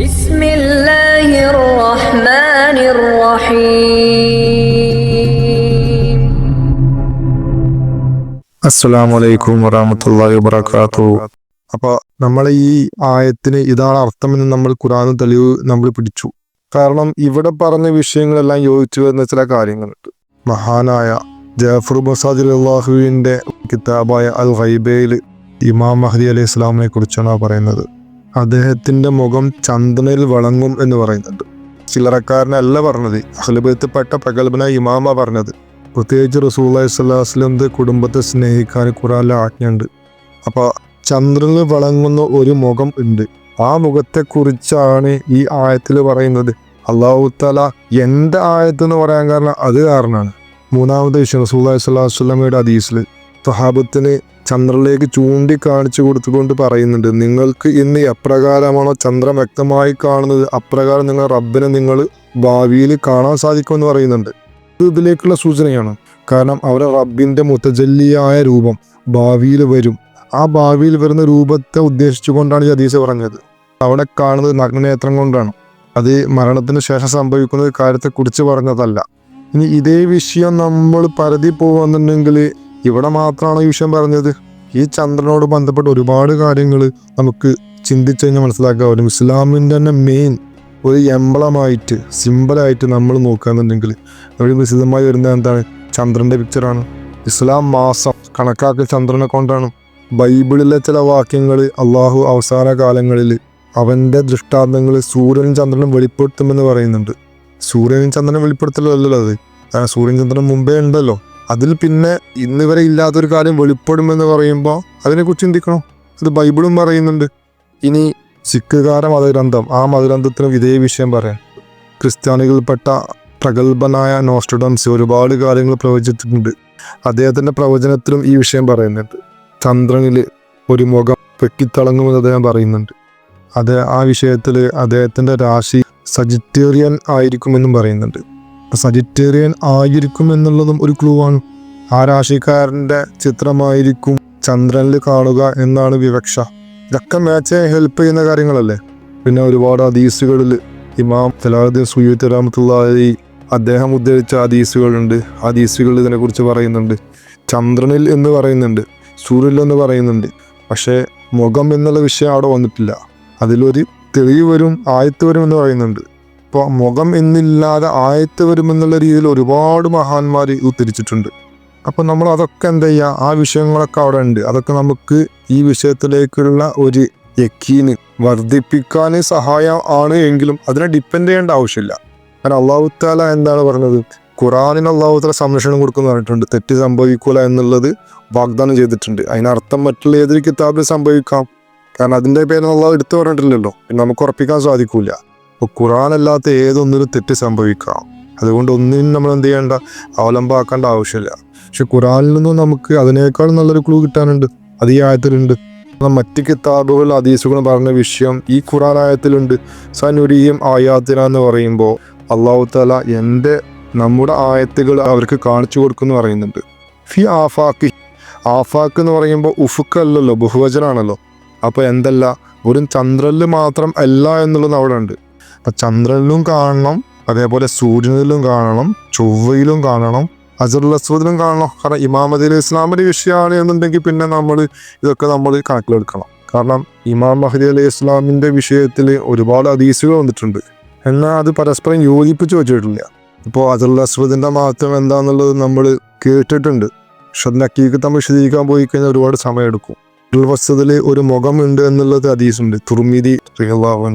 بسم الله الرحمن الرحيم അസ്സലാമു അലൈക്കും വറഹമത്തല്ലാഹി വബറകാത്തു അപ്പൊ നമ്മൾ ഈ ആയത്തിന് ഇതാണ് അർത്ഥമെന്ന് നമ്മൾ ഖുറാനും തെളിവ് നമ്മൾ പിടിച്ചു കാരണം ഇവിടെ പറഞ്ഞ വിഷയങ്ങളെല്ലാം യോജിച്ചു വരുന്ന ചില കാര്യങ്ങളുണ്ട് മഹാനായ ജാഫർ മസാദ് അള്ളാഹുവിന്റെ കിതാബായ അൽ ഖൈബയിൽ ഇമാം മഹദി അലൈഹി ഇസ്ലാമിനെ കുറിച്ചാണ് പറയുന്നത് അദ്ദേഹത്തിന്റെ മുഖം ചന്ദ്രനിൽ വളങ്ങും എന്ന് പറയുന്നുണ്ട്. ചില്ലറക്കാരനല്ല പറഞ്ഞത്. അഹ്ലബത്തിൽപ്പെട്ട പ്രഗത്ഭന ഇമാമ പറഞ്ഞത്. പ്രത്യേകിച്ച് റസൂല്ലാഹി സ്വല്ലാസ്ലന്റെ കുടുംബത്തെ സ്നേഹിക്കാൻ ഖുറാനിലെ ആജ്ഞയുണ്ട്. അപ്പോൾ ചന്ദ്രനിൽ വളങ്ങുന്ന ഒരു മുഖം ഉണ്ട്. ആ മുഖത്തെക്കുറിച്ചാണ് ഈ ആയത്തിൽ പറയുന്നത്. അള്ളാഹു തല എന്റെ ആയത്ത് എന്ന് പറയാൻ കാരണം അത് കാരണമാണ്. മൂന്നാമത്തെ വിഷയം റസൂല്ലാ സ്വല്ലാസ്ലമയുടെ ഹദീസിൽ സ്വഹാബത്തിന് ചന്ദ്രനിലേക്ക് ചൂണ്ടിക്കാണിച്ചു കൊടുത്തുകൊണ്ട് പറയുന്നുണ്ട് നിങ്ങൾക്ക് ഇന്ന് എപ്രകാരമാണോ ചന്ദ്രൻ വ്യക്തമായി കാണുന്നത്? അപ്രകാരം നിങ്ങൾ റബ്ബിനെ നിങ്ങൾ ഭാവിയിൽ കാണാൻ സാധിക്കുമെന്ന് പറയുന്നുണ്ട്. ഇത് ഇതിലേക്കുള്ള സൂചനയാണ്. കാരണം അവരെ റബ്ബിന്റെ മുത്തജല്ലിയായ രൂപം ഭാവിയിൽ വരും. ആ ഭാവിയിൽ വരുന്ന രൂപത്തെ ഉദ്ദേശിച്ചുകൊണ്ടാണ് ഈ ഹദീസ് പറഞ്ഞത്. അവിടെ കാണുന്നത് നഗ്നനേത്രം കൊണ്ടാണ്. അത് മരണത്തിന് ശേഷം സംഭവിക്കുന്ന കാര്യത്തെക്കുറിച്ച് പറഞ്ഞതല്ല. ഇനി ഇതേ വിഷയം നമ്മൾ പരതി പോകുന്നുണ്ടെങ്കിൽ ഇവിടെ മാത്രമാണ് ഈ വിഷയം പറഞ്ഞത്? ഈ ചന്ദ്രനോട് ബന്ധപ്പെട്ട ഒരുപാട് കാര്യങ്ങൾ നമുക്ക് ചിന്തിച്ചു കഴിഞ്ഞാൽ മനസ്സിലാക്കാവും ഇസ്ലാമിന്റെ തന്നെ മെയിൻ ഒരു എംബളമായിട്ട് സിമ്പിളായിട്ട് നമ്മൾ നോക്കുകയാണെന്നുണ്ടെങ്കിൽ അവിടെ വിശദമായി വരുന്നത് എന്താണ്? ചന്ദ്രന്റെ പിക്ചറാണ് ഇസ്ലാം മാസം കണക്കാക്കി ചന്ദ്രനെ കൊണ്ടാണ്. ബൈബിളിലെ ചില വാക്യങ്ങൾ അള്ളാഹു അവസാന കാലങ്ങളിൽ അവന്റെ ദൃഷ്ടാന്തങ്ങൾ സൂര്യനും ചന്ദ്രനും വെളിപ്പെടുത്തുമെന്ന് പറയുന്നുണ്ട്. സൂര്യനും ചന്ദ്രനും വെളിപ്പെടുത്തലല്ലോ അത്. കാരണം സൂര്യൻ ചന്ദ്രൻ മുമ്പേ ഉണ്ടല്ലോ. അതിൽ പിന്നെ ഇന്ന് വരെ ഇല്ലാത്തൊരു കാര്യം വെളിപ്പെടുമെന്ന് പറയുമ്പോൾ അതിനെക്കുറിച്ച് ചിന്തിക്കണം? അത് ബൈബിളും പറയുന്നുണ്ട്. ഇനി സിഖുകാര മതഗ്രന്ഥം ആ മതഗ്രന്ഥത്തിനും ഇതേ വിഷയം പറയാം. ക്രിസ്ത്യാനികളിൽപ്പെട്ട പ്രഗത്ഭനായ നോസ്റ്റഡംസ് ഒരുപാട് കാര്യങ്ങൾ പ്രവചിച്ചിട്ടുണ്ട്. അദ്ദേഹത്തിന്റെ പ്രവചനത്തിലും ഈ വിഷയം പറയുന്നുണ്ട്. ചന്ദ്രനിൽ ഒരു മുഖം വെക്കിത്തിളങ്ങുമെന്ന് അദ്ദേഹം പറയുന്നുണ്ട്. അത് ആ വിഷയത്തിൽ അദ്ദേഹത്തിന്റെ രാശി സജിറ്റേറിയൻ ആയിരിക്കുമെന്നും പറയുന്നുണ്ട്. സജിറ്റേറിയൻ ആയിരിക്കും എന്നുള്ളതും ഒരു ക്ലൂ ആണ്. ആ രാശിക്കാരന്റെ ചിത്രമായിരിക്കും ചന്ദ്രനിൽ കാണുക എന്നാണ് വിവക്ഷ. ഇതൊക്കെ മാച്ച് ഹെൽപ്പ് ചെയ്യുന്ന കാര്യങ്ങളല്ലേ? പിന്നെ ഒരുപാട് അതീസുകളിൽ ഇമാം സലാഹുദ്ദീൻ സുയ്യത്ത് റഹമത്തുള്ളി അദ്ദേഹം ഉദ്ധരിച്ച ഹദീസുകളുണ്ട്. അതീസുകൾ ഇതിനെക്കുറിച്ച് പറയുന്നുണ്ട്. ചന്ദ്രനിൽ എന്ന് പറയുന്നുണ്ട്. സൂര്യനിൽ എന്ന് പറയുന്നുണ്ട്. പക്ഷേ മുഖം എന്നുള്ള വിഷയം അവിടെ വന്നിട്ടില്ല. അതിലൊരു തെളിവ് വരും ആയത്ത് വരും എന്ന് പറയുന്നുണ്ട്. ഇപ്പോൾ മുഖം എന്നില്ലാതെ ആയത്ത് വരുമെന്നുള്ള രീതിയിൽ ഒരുപാട് മഹാന്മാർ ഉദ്ധരിച്ചിട്ടുണ്ട്. അപ്പോൾ നമ്മൾ അതൊക്കെ എന്താ ചെയ്യുക ആ വിഷയങ്ങളൊക്കെ അവിടെ ഉണ്ട്. അതൊക്കെ നമുക്ക് ഈ വിഷയത്തിലേക്കുള്ള ഒരു യക്കീന് വർദ്ധിപ്പിക്കാൻ സഹായം ആണ് എങ്കിലും അതിനെ ഡിപ്പെൻഡ് ചെയ്യേണ്ട ആവശ്യമില്ല. കാരണം അള്ളാഹു താല എന്താണ് പറഞ്ഞത്? ഖുറാനിന് അള്ളാഹു താല സംരക്ഷണം കൊടുക്കുന്നു പറഞ്ഞിട്ടുണ്ട്. തെറ്റ് സംഭവിക്കൂല എന്നുള്ളത് വാഗ്ദാനം ചെയ്തിട്ടുണ്ട്. അതിനർത്ഥം മറ്റുള്ള ഏതൊരു കിതാബിൽ സംഭവിക്കാം. കാരണം അതിന്റെ പേര് അള്ളാഹ് എടുത്തു പറഞ്ഞിട്ടില്ലല്ലോ. പിന്നെ നമുക്ക് ഉറപ്പിക്കാൻ സാധിക്കൂല. അപ്പോൾ ഖുറാൻ അല്ലാത്ത ഏതൊന്നിനും തെറ്റ് സംഭവിക്കാം. അതുകൊണ്ട് ഒന്നിനും നമ്മൾ എന്ത് ചെയ്യേണ്ട? അവലംബാക്കേണ്ട ആവശ്യമില്ല. പക്ഷെ ഖുറാനിൽ നിന്നും നമുക്ക് അതിനേക്കാൾ നല്ലൊരു ക്ലൂ കിട്ടാനുണ്ട്. അത് ഈ ആയത്തിലുണ്ട്. മറ്റ് കിതാബുകൾ അതീസുകൾ പറഞ്ഞ വിഷയം ഈ ഖുറാൻ ആയത്തിലുണ്ട്. സനുരിയും ആയാത്തിന എന്ന് പറയുമ്പോൾ അള്ളാഹു താല എന്റെ നമ്മുടെ ആയത്തുകൾ അവർക്ക് കാണിച്ചു കൊടുക്കുന്നു പറയുന്നുണ്ട്. ഫി ആഫാക്ക് ആഫാക്ക് എന്ന് പറയുമ്പോൾ ഉഫുക്ക് അല്ലല്ലോ ബഹുവചനാണല്ലോ. അപ്പോൾ എന്തല്ല? വെറും ചന്ദ്രനിൽ മാത്രം അല്ല എന്നുള്ളത് അവിടെ ഉണ്ട് അപ്പം ചന്ദ്രനിലും കാണണം അതേപോലെ സൂര്യനിലും കാണണം ചൊവ്വയിലും കാണണം അസറുൽ അസ്വദിലും കാണണം. കാരണം ഇമാം അലി ഇസ്ലാമിന്റെ വിഷയമാണ് എന്നുണ്ടെങ്കിൽ പിന്നെ നമ്മൾ ഇതൊക്കെ നമ്മൾ കണക്കിലെടുക്കണം. കാരണം ഇമാം മഹദി അലി ഇസ്ലാമിന്റെ വിഷയത്തിൽ ഒരുപാട് അതീസുകൾ വന്നിട്ടുണ്ട്. എന്നാൽ അത് പരസ്പരം യോജിപ്പിച്ച് വെച്ചിട്ടില്ല. ഇപ്പോൾ അസറുൽ അസ്വദിന്റെ മഹത്വം എന്താണെന്നുള്ളത് നമ്മൾ കേട്ടിട്ടുണ്ട്. പക്ഷെ അതിന് തമ്മിൽ വിശദീകരിക്കാൻ പോയി കഴിഞ്ഞാൽ ഒരുപാട് സമയമെടുക്കും. അബ്ദുൽ വസദിൽ ഒരു ഉണ്ട് എന്നുള്ളത് അതീസുണ്ട് തുർമിതി റിയല്ലാഹു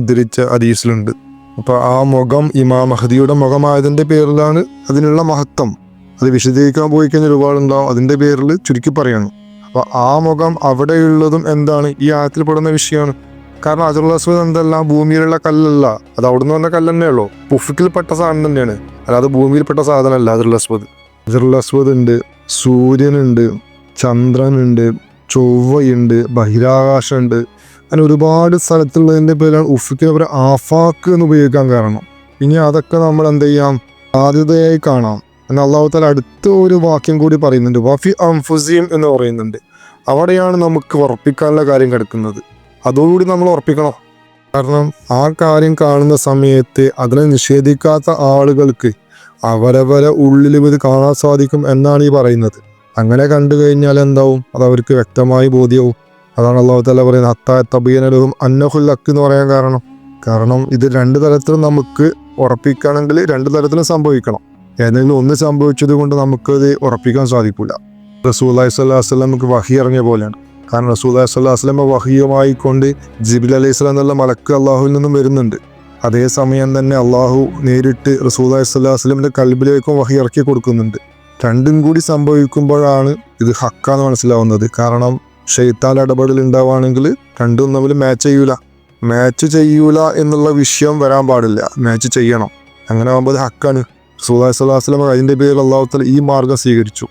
ഉദ്ധരിച്ച ഹദീസിലുണ്ട് അപ്പോൾ ആ മുഖം ഇമാം മഹദിയുടെ മുഖമായതിന്റെ പേരിലാണ് അതിനുള്ള മഹത്വം. അത് വിശദീകരിക്കാൻ പോയി കഴിഞ്ഞാൽ ഒരുപാടുണ്ടാവും. അതിന്റെ പേരിൽ ചുരുക്കി പറയണം. അപ്പോൾ ആ മുഖം അവിടെയുള്ളതും എന്താണ്? ഈ ആയത്തിൽ പെടുന്ന വിഷയമാണ്. കാരണം അസുഖം എന്തല്ല? ഭൂമിയിലുള്ള കല്ലല്ല. അത് അവിടുന്ന് വന്ന കല്ല് തന്നെയുള്ളൂ പുഫിക്കിൽപ്പെട്ട സാധനം തന്നെയാണ്. അല്ലാതെ ഭൂമിയിൽപ്പെട്ട സാധനമല്ല അജറുൽ അസുഖം ഉണ്ട് സൂര്യനുണ്ട് ചന്ദ്രനുണ്ട് ചൊവ്വയുണ്ട് ബഹിരാകാശമുണ്ട് അങ്ങനെ ഒരുപാട് സ്ഥലത്തുള്ളതിന്റെ പേരാണ് ഉഫിക്ക് അവർ ആഫാക്ക് എന്ന് ഉപയോഗിക്കാൻ കാരണം. ഇനി അതൊക്കെ നമ്മൾ എന്ത് ചെയ്യാം? സാധ്യതയായി കാണാം. എന്നാൽ അള്ളാഹു താല അടുത്ത ഒരു വാക്യം കൂടി പറയുന്നുണ്ട്. വഫി അംഫുസീം എന്ന് പറയുന്നുണ്ട്. അവിടെയാണ് നമുക്ക് ഉറപ്പിക്കാനുള്ള കാര്യം കിടക്കുന്നത്. അതോടുകൂടി നമ്മൾ ഉറപ്പിക്കണം? കാരണം ആ കാര്യം കാണുന്ന സമയത്ത് അതിനെ നിഷേധിക്കാത്ത ആളുകൾക്ക് അവരവരെ ഉള്ളിലും ഇത് കാണാൻ സാധിക്കും എന്നാണ് ഈ പറയുന്നത്. അങ്ങനെ കണ്ടു കഴിഞ്ഞാൽ എന്താവും? അത് അവർക്ക് വ്യക്തമായി ബോധ്യവും. അതാണ് അള്ളാഹു തല പറയുന്നത് അത്തായ തബീനലും അന്നഹുൽ അക്ക് എന്ന് പറയാൻ കാരണം. കാരണം ഇത് രണ്ട് തരത്തിലും നമുക്ക് ഉറപ്പിക്കണമെങ്കിൽ രണ്ട് തരത്തിലും സംഭവിക്കണം. ഏതെങ്കിലും ഒന്ന് സംഭവിച്ചത് കൊണ്ട് നമുക്കത് ഉറപ്പിക്കാൻ സാധിക്കില്ല റസൂല്ലായി സ്വല്ലാ വസ്ലമക്ക് വഹി ഇറങ്ങിയ പോലെയാണ്. കാരണം റസൂല്ലായി സ്വല്ലാ വസ്ലമ വഹിയുമായി കൊണ്ട് ജിബിൽ അലൈഹി സ്വലാം എന്നുള്ള മലക്ക് അള്ളാഹുവിൽ നിന്നും വരുന്നുണ്ട്. അതേസമയം തന്നെ അള്ളാഹു നേരിട്ട് റസൂല്ലായി സ്വല്ലാ വസ്ലമിന്റെ കൽബിലേക്കും വഹി ഇറക്കി കൊടുക്കുന്നുണ്ട്. രണ്ടും കൂടി സംഭവിക്കുമ്പോഴാണ് ഇത് ഹക്കാന്ന് മനസ്സിലാവുന്നത്. കാരണം ഷെയ്ത്താൻ ഇടപെടൽ ഉണ്ടാവുകയാണെങ്കിൽ രണ്ടും തമ്മിൽ മാച്ച് ചെയ്യൂല. മാച്ച് ചെയ്യൂല എന്നുള്ള വിഷയം വരാൻ പാടില്ല. മാച്ച് ചെയ്യണം. അങ്ങനെ ആകുമ്പോൾ അത് ഹക്കാണ് റസൂല്ലാഹി സ്വലാഹു വസ്ലം അതിന്റെ പേരിൽ അള്ളാഹുത്തല ഈ മാർഗം സ്വീകരിച്ചു.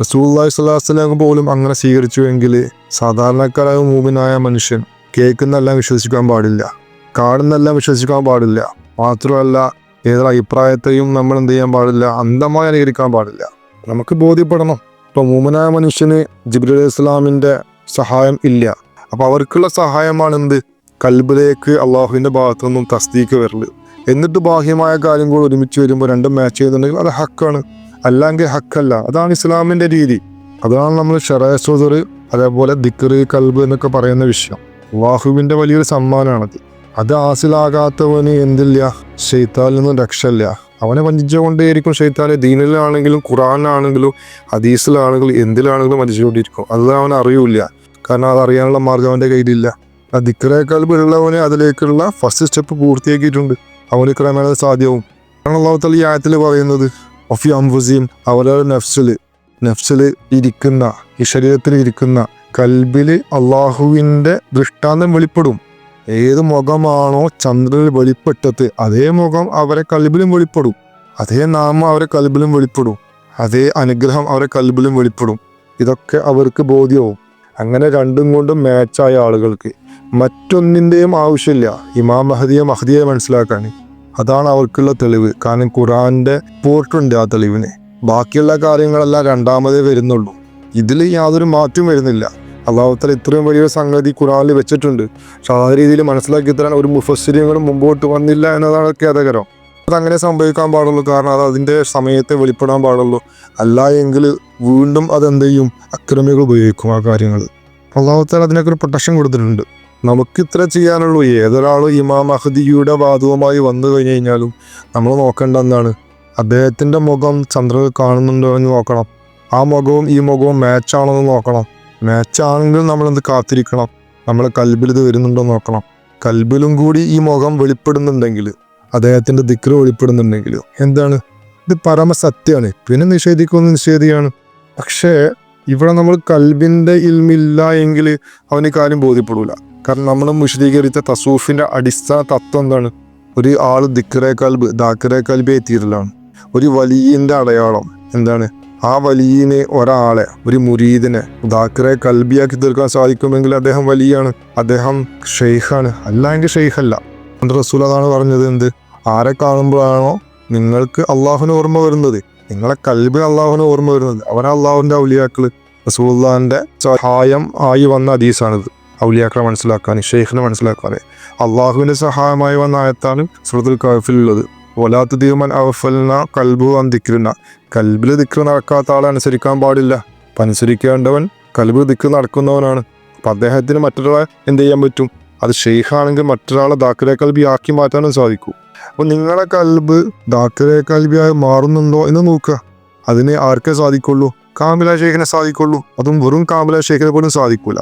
റസൂല്ലാഹി സ്വലാഹു വസ്ലം പോലും അങ്ങനെ സ്വീകരിച്ചുവെങ്കിൽ സാധാരണക്കാരായ മൂമിനായ മനുഷ്യൻ കേൾക്കുന്നെല്ലാം വിശ്വസിക്കാൻ പാടില്ല. കാണുന്നെല്ലാം വിശ്വസിക്കാൻ പാടില്ല. മാത്രമല്ല ഏതൊരു അഭിപ്രായത്തെയും നമ്മൾ എന്ത് ചെയ്യാൻ പാടില്ല? അന്ധമായി അനുകരിക്കാൻ പാടില്ല. നമുക്ക് ബോധ്യപ്പെടണം. ഇപ്പൊ മൂമനായ മനുഷ്യന് അലൈഹി ഇസ്ലാമിന്റെ സഹായം ഇല്ല. അപ്പൊ അവർക്കുള്ള സഹായമാണ് എന്ത് കൽബിലേക്ക് അള്ളാഹുവിന്റെ ഭാഗത്തു നിന്നും തസ്തീക്ക് വരൽ. എന്നിട്ട് ബാഹ്യമായ കാര്യം കൂടെ ഒരുമിച്ച് വരുമ്പോൾ രണ്ടും മാച്ച് ചെയ്യുന്നുണ്ടെങ്കിൽ അത് ഹക്കാണ്. അല്ലെങ്കിൽ ഹക്കല്ല. അതാണ് ഇസ്ലാമിന്റെ രീതി. അതാണ് നമ്മൾ ഷെറേശ്വദർ അതേപോലെ ദിക്കറ് കൽബ് എന്നൊക്കെ പറയുന്ന വിഷയം. അള്ളാഹുവിന്റെ വലിയൊരു സമ്മാനമാണത്. അത് ഹാസിലാകാത്തവന് എന്തില്ല? ഷെയ്ത്താലിൽ നിന്നും രക്ഷയില്ല. അവനെ വഞ്ചിച്ചുകൊണ്ടേയിരിക്കും ഷെയ്ത്താലെ ദീനിലാണെങ്കിലും ഖുറാനാണെങ്കിലും ഹദീസിലാണെങ്കിലും എന്തിലാണെങ്കിലും വഞ്ചിച്ചുകൊണ്ടിരിക്കും. അത് അവൻ അറിയൂല കാരണം അത് അറിയാനുള്ള മാർഗം അവന്റെ കയ്യിലില്ല. ദിക്കറേക്കാൾ പിള്ളവനെ അതിലേക്കുള്ള ഫസ്റ്റ് സ്റ്റെപ്പ് പൂർത്തിയാക്കിയിട്ടുണ്ട്. അവന് ക്രമേണ സാധ്യവും. കാരണം അള്ളാഹുത്തല ഈ ആയത്തിൽ പറയുന്നത്. ഒഫി അംഫുസീം അവരുടെ നഫ്സിൽ നഫ്സിൽ ഇരിക്കുന്ന ഈ ശരീരത്തിൽ ഇരിക്കുന്ന കൽബിൽ അള്ളാഹുവിന്റെ ദൃഷ്ടാന്തം വെളിപ്പെടും. ഏത് മുഖമാണോ ചന്ദ്രനിൽ വെളിപ്പെട്ടത് അതേ മുഖം അവരെ കൽബിലും വെളിപ്പെടും. അതേ നാമം അവരെ കൽബിലും വെളിപ്പെടും. അതേ അനുഗ്രഹം അവരെ കൽബിലും വെളിപ്പെടും. ഇതൊക്കെ അവർക്ക് ബോധ്യവും. അങ്ങനെ രണ്ടും കൊണ്ടും മാച്ചായ ആളുകൾക്ക്. മറ്റൊന്നിന്റെയും ആവശ്യമില്ല. ഇമാം മഹദിയെ മഹദിയെ മനസ്സിലാക്കാൻ അതാണ് അവർക്കുള്ള തെളിവ്. കാരണം ഖുറാന്റെ പോർട്ടുണ്ട് ആ തെളിവിന്. ബാക്കിയുള്ള കാര്യങ്ങളെല്ലാം രണ്ടാമതേ വരുന്നുള്ളൂ. ഇതിൽ യാതൊരു മാറ്റവും വരുന്നില്ല. അള്ളാഹുത്തല ഇത്രയും വലിയൊരു സംഗതി ഖുറാനിൽ വെച്ചിട്ടുണ്ട്. പക്ഷെ ആ രീതിയിൽ മനസ്സിലാക്കി തരാൻ ഒരു മുഫസ്സിരിയങ്ങളും മുമ്പോട്ട് വന്നില്ല എന്നതാണ് ഖേദകരം. അതങ്ങനെ സംഭവിക്കാൻ പാടുള്ളൂ. കാരണം അത് അതിന്റെ സമയത്തെ വെളിപ്പെടാൻ പാടുള്ളൂ. അല്ല എങ്കിൽ വീണ്ടും അതെന്ത് ചെയ്യും? അക്രമികൾ ഉപയോഗിക്കും ആ കാര്യങ്ങൾ. അള്ളാഹുത്താൽ അതിനൊക്കെ ഒരു പ്രൊട്ടക്ഷൻ കൊടുത്തിട്ടുണ്ട്. നമുക്ക് ഇത്ര ചെയ്യാനുള്ളൂ. ഏതൊരാളും ഇമാം അഹദിയുടെ വാദവുമായി വന്നു കഴിഞ്ഞു കഴിഞ്ഞാലും നമ്മൾ നോക്കേണ്ട എന്താണ്? അദ്ദേഹത്തിന്റെ മുഖം ചന്ദ്രൻ കാണുന്നുണ്ടോ എന്ന് നോക്കണം. ആ മുഖവും ഈ മുഖവും മാച്ചാണോ എന്ന് നോക്കണം. മാച്ച് ആണെങ്കിൽ നമ്മൾ എന്ത് കാത്തിരിക്കണം? നമ്മളെ കൽബിൽ ഇത് വരുന്നുണ്ടോ നോക്കണം. കൽബിലും കൂടി ഈ മുഖം വെളിപ്പെടുന്നുണ്ടെങ്കിൽ അദ്ദേഹത്തിന്റെ ദിക്ര വെളിപ്പെടുന്നുണ്ടെങ്കിൽ എന്താണ്? ഇത് പരമസത്യമാണ് പിന്നെ നിഷേധിക്കുന്ന നിഷേധിയാണ്. പക്ഷേ ഇവിടെ നമ്മൾ കൽബിന്റെ ഇൽമില്ല എങ്കിൽ അവന് കാര്യം ബോധ്യപ്പെടൂല. കാരണം നമ്മൾ വിശദീകരിച്ച തസൂഫിന്റെ അടിസ്ഥാന തത്വം എന്താണ്? ഒരു ആൾ ദിക്കറെ കൽബ് ദാക്കറെ കൽബ് എത്തിയിട്ടുള്ളതാണ് ഒരു വലിയ അടയാളം എന്താണ്? ആ വലിയനെ ഒരാളെ ഒരു മുരീദിനെ ഉദാക്കറെ കൽബിയാക്കി തീർക്കാൻ സാധിക്കുമെങ്കിൽ അദ്ദേഹം വലിയാണ്. അദ്ദേഹം ഷെയ്ഖാണ്. അല്ല എന്റെ ഷെയ്ഖല്ല. എന്റെ റസൂൽ അതാണ് പറഞ്ഞത് എന്ത്? ആരെ കാണുമ്പോഴാണോ നിങ്ങൾക്ക് അള്ളാഹുവിന് ഓർമ്മ വരുന്നത്? നിങ്ങളെ കൽബി അള്ളാഹുവിന് ഓർമ്മ വരുന്നത്. അവരാ അള്ളാഹുവിന്റെ ഔലിയാക്കൾ. റസൂല്ലാന്റെ സഹായം ആയി വന്ന ഹദീസാണിത്. ഔലിയാക്കളെ മനസ്സിലാക്കാൻ ഷെയ്ഖിനെ മനസ്സിലാക്കാൻ. അള്ളാഹുവിന്റെ സഹായമായി വന്ന ആയത്താണ് സുഹൃത്തുൽ കഫിലുള്ളത് വലാത്ത് ദീമൻ അവഫലിന കൽബു അന്തിക്കിരുന്ന കൽബിൽ ദിക്ക് നടക്കാത്ത ആളെ അനുസരിക്കാൻ പാടില്ല. അപ്പം അനുസരിക്കേണ്ടവൻ കൽബിൽ ദിക്ക് നടക്കുന്നവനാണ്. അപ്പം അദ്ദേഹത്തിന് മറ്റൊരാളെ എന്ത് ചെയ്യാൻ പറ്റും? അത് ഷെയ്ഖാണെങ്കിൽ മറ്റൊരാളെ ദാക്കരെ കൽബി ആക്കി മാറ്റാനും സാധിക്കും. അപ്പോൾ നിങ്ങളെ കൽബ് ദാക്കരെ കൽബിയായി മാറുന്നുണ്ടോ എന്ന് നോക്കുക. അതിന് ആർക്കേ സാധിക്കുള്ളൂ? കാമില ഷെയ്ഖിനെ സാധിക്കുള്ളൂ. അതും വെറും കാമില ഷെയ്ഖിനെ പോലും സാധിക്കൂല.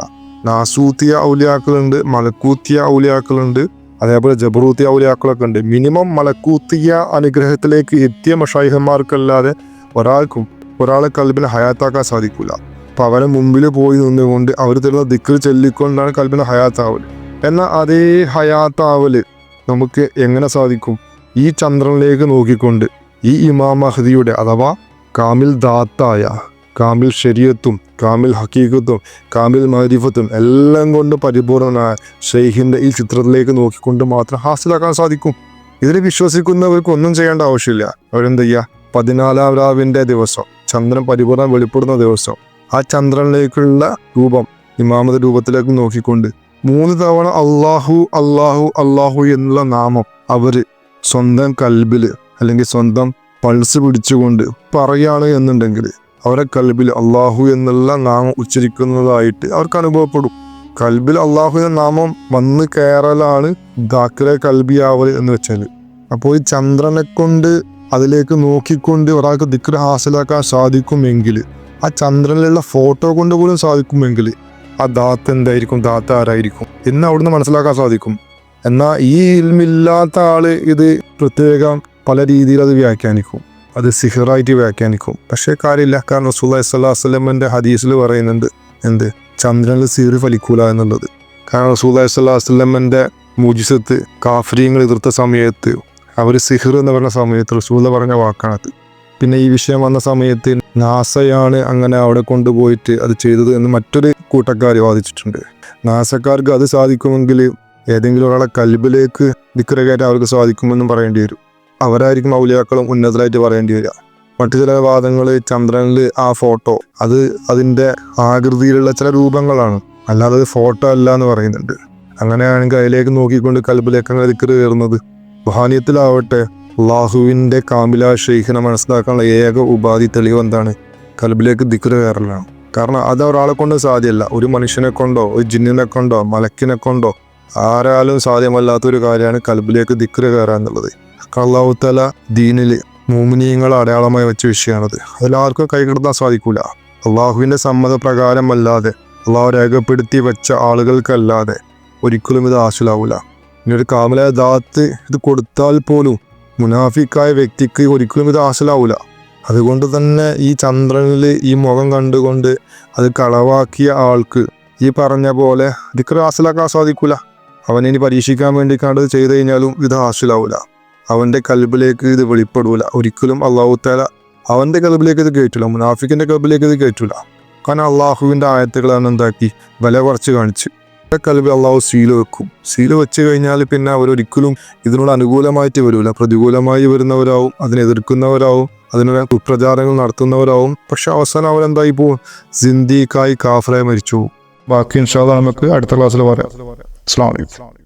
നാസൂത്തിയ ഔലിയാക്കളുണ്ട് മലക്കൂത്തിയ ഔലിയാക്കളുണ്ട് അതേപോലെ ജബറൂത്തിയ ഔലിയാക്കളൊക്കെ ഉണ്ട്. മിനിമം മലക്കൂത്തിയ അനുഗ്രഹത്തിലേക്ക് എത്തിയ മഷായിഹന്മാർക്കല്ലാതെ ഒരാൾക്കും ഒരാളെ കൽബിനെ ഹയാത്താക്കാൻ സാധിക്കൂല. അപ്പൊ അവരെ മുമ്പിൽ പോയി നിന്നുകൊണ്ട് അവർ തരുന്ന ദിക്കർ ചൊല്ലിക്കൊണ്ടാണ് കൽബിനെ ഹയാത്താവൽ എന്നാൽ അതേ ഹയാത്താവൽ നമുക്ക് എങ്ങനെ സാധിക്കും? ഈ ചന്ദ്രനിലേക്ക് നോക്കിക്കൊണ്ട് ഈ ഇമാം മഹദിയുടെ അഥവാ കാമിൽ ദാത്തായ കാമിൽ ശരീരത്തും കാമിൽ ഹക്കീക്കത്തും കാമിൽ മരിഫത്തും എല്ലാം കൊണ്ട് പരിപൂർണനായ ഷെയ്ഖിന്റെ ഈ ചിത്രത്തിലേക്ക് നോക്കിക്കൊണ്ട് മാത്രം ഹാസിലാക്കാൻ സാധിക്കും. ഇതിനെ വിശ്വസിക്കുന്നവർക്ക് ഒന്നും ചെയ്യേണ്ട ആവശ്യമില്ല. അവരെന്ത് ചെയ്യുക പതിനാലാം രാവിന്റെ ദിവസം. ചന്ദ്രൻ പരിപൂർണം വെളിപ്പെടുന്ന ദിവസം. ആ ചന്ദ്രനിലേക്കുള്ള രൂപം ഇമാമത രൂപത്തിലേക്ക് നോക്കിക്കൊണ്ട് മൂന്ന് തവണ അള്ളാഹു അള്ളാഹു അള്ളാഹു എന്നുള്ള നാമം അവർ സ്വന്തം കൽബിൽ അല്ലെങ്കിൽ സ്വന്തം പൾസ് പിടിച്ചുകൊണ്ട് പറയാണ് എന്നുണ്ടെങ്കിൽ അവരെ കൽബിൽ അള്ളാഹു എന്നുള്ള നാമം ഉച്ചരിക്കുന്നതായിട്ട് അവർക്ക് അനുഭവപ്പെടും. കൽബിൽ അള്ളാഹു എന്ന നാമം വന്ന് കയറലാണ് ദാക്കിലെ കൽബിയാവൽ എന്ന് വെച്ചാൽ. അപ്പോൾ ഈ ചന്ദ്രനെ കൊണ്ട് അതിലേക്ക് നോക്കിക്കൊണ്ട് ഒരാൾക്ക് ദിക്ര ഹാസിലാക്കാൻ സാധിക്കുമെങ്കിൽ ആ ചന്ദ്രനിലുള്ള ഫോട്ടോ കൊണ്ട് പോലും സാധിക്കുമെങ്കിൽ ആ ദാത്ത് എന്തായിരിക്കും? ദാത്ത് ആരായിരിക്കും? എന്ന് അവിടുന്ന് മനസ്സിലാക്കാൻ സാധിക്കും. എന്നാൽ ഈ ഇൽമില്ലാത്ത ആൾ ഇത് പ്രത്യേകം പല രീതിയിൽ അത് വ്യാഖ്യാനിക്കും. അത് സിഹറായിട്ട് വ്യാഖ്യാനിക്കും. പക്ഷേ കാര്യമില്ല. കാരണം റസൂല്ലാ സ്വല്ലാസ്ലമിന്റെ ഹദീസിൽ പറയുന്നുണ്ട് എന്ത്? ചന്ദ്രനിൽ സീറി ഫലിക്കൂല എന്നുള്ളത്. കാരണം റസൂല്ലാ സ്വല്ലാ വസ്ലമിന്റെ മുജിസത്ത് കാഫര്യങ്ങൾ എതിർത്ത സമയത്ത് അവർ സിഹിർ എന്ന് പറഞ്ഞ സമയത്ത് റസൂല പറഞ്ഞ വാക്കാണത്. പിന്നെ ഈ വിഷയം വന്ന സമയത്ത് നാസയാണ് അങ്ങനെ അവിടെ കൊണ്ടുപോയിട്ട് അത് ചെയ്തത് എന്ന് മറ്റൊരു കൂട്ടക്കാർ വാദിച്ചിട്ടുണ്ട്. നാസക്കാർക്ക് അത് സാധിക്കുമെങ്കിൽ ഏതെങ്കിലും ഒരാളെ കൽബിലേക്ക് ദിക്കറകയറ്റാൻ അവർക്ക് സാധിക്കുമെന്നും പറയേണ്ടി വരും. അവരായിരിക്കും ഔലിയാക്കളും ഉന്നതരായിട്ട് പറയേണ്ടി വരിക. മറ്റു ചില വാദങ്ങൾ ചന്ദ്രനിൽ ആ ഫോട്ടോ അത് അതിന്റെ ആകൃതിയിലുള്ള ചില രൂപങ്ങളാണ്. അല്ലാതെ ഫോട്ടോ അല്ല എന്ന് പറയുന്നുണ്ട്. അങ്ങനെയാണെങ്കിൽ അതിലേക്ക് നോക്കിക്കൊണ്ട് കൽബിലേക്ക് അങ്ങനെ ദിക്കറ് കയറുന്നത് ബഹാനിയത്തിലാവട്ടെ അള്ളാഹുവിന്റെ കാമില ഷെയ്ഖിനെ മനസ്സിലാക്കാനുള്ള ഏക ഉപാധി തെളിവ് എന്താണ് കൽബിലേക്ക് ദിക്കുര കയറലാണ്. കാരണം അത് ഒരാളെ കൊണ്ട് സാധ്യമല്ല. ഒരു മനുഷ്യനെ കൊണ്ടോ ഒരു ജിന്നിനെ കൊണ്ടോ മലക്കിനെ കൊണ്ടോ ആരാലും സാധ്യമല്ലാത്ത ഒരു കാര്യമാണ് കൽബിലേക്ക് ദിക്ര കയറുക എന്നുള്ളത്. അള്ളാഹുത്തല ദീനിൽ മൂമിനീയങ്ങൾ അടയാളമായി വെച്ച വിഷയമാണത്. അതിലാർക്കും കൈകിടത്താൻ സാധിക്കൂല. അള്ളാഹുവിന്റെ സമ്മതപ്രകാരമല്ലാതെ അള്ളാഹു രേഖപ്പെടുത്തി വെച്ച ആളുകൾക്കല്ലാതെ ഒരിക്കലും ഇത് ആശുലാവൂല. ഇനി ഒരു കാമല ദാത്ത് ഇത് കൊടുത്താൽ പോലും മുനാഫിക്കായ വ്യക്തിക്ക് ഒരിക്കലും ഇത് ആശലാവൂല. അതുകൊണ്ട് തന്നെ ഈ ചന്ദ്രനിൽ ഈ മുഖം കണ്ടുകൊണ്ട് അത് കളവാക്കിയ ആൾക്ക് ഈ പറഞ്ഞ പോലെ ഒരിക്കലും ആശലാക്കാൻ സാധിക്കൂല. അവൻ ഇനി പരീക്ഷിക്കാൻ വേണ്ടി കണ്ടത് ചെയ്തു കഴിഞ്ഞാലും ഇത് ആശലാവൂല. അവന്റെ കൽബിലേക്ക് ഇത് വെളിപ്പെടൂല. ഒരിക്കലും അള്ളാഹു താല അവന്റെ കൽബിലേക്ക് ഇത് കയറ്റൂല മുനാഫിക്കിന്റെ കൽബിലേക്ക് ഇത് കയറ്റൂല കാരണം അള്ളാഹുവിന്റെ ആയത്തുകളാണ് എന്താക്കി? വില കുറച്ച് കാണിച്ച്. കൽബിൽ അള്ളാഹു സീൽ വെക്കും. സീൽ വെച്ച് കഴിഞ്ഞാൽ പിന്നെ അവരൊരിക്കലും ഇതിനോട് അനുകൂലമായിട്ട് വരില്ല പ്രതികൂലമായി വരുന്നവരാവും അതിനെതിർക്കുന്നവരാവും അതിനുള്ള കുപ്രചാരങ്ങൾ നടത്തുന്നവരാവും. പക്ഷെ അവസാനം അവരെന്തായി പോവും? സിന്ദീഖായി കാഫറായി മരിച്ചു ബാക്കി ഇൻഷാല്ല നമുക്ക് അടുത്ത ക്ലാസ്സിൽ പറയാം. അസ്സാം വലൈക്കും